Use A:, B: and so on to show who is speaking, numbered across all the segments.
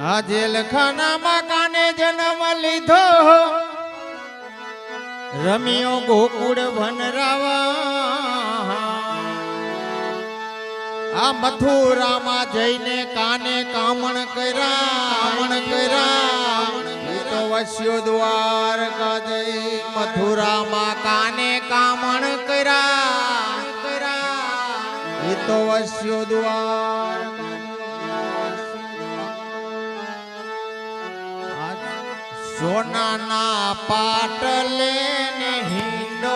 A: આ જેલખાનામાં કાને જન્મ લીધો? રમ્યો ગોકુળ ભનરાવા આ મથુરામાં જઈને કાને કામણ કર્યા કામણ કર્યા. તો વસ્યો દ્વારકા જઈ મથુરામાં કાને કામણ કર્યા કર્યા. એ તો વસ્યો દ્વારકા સોનાના પાટલે ને હિંડો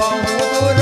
A: bom odor.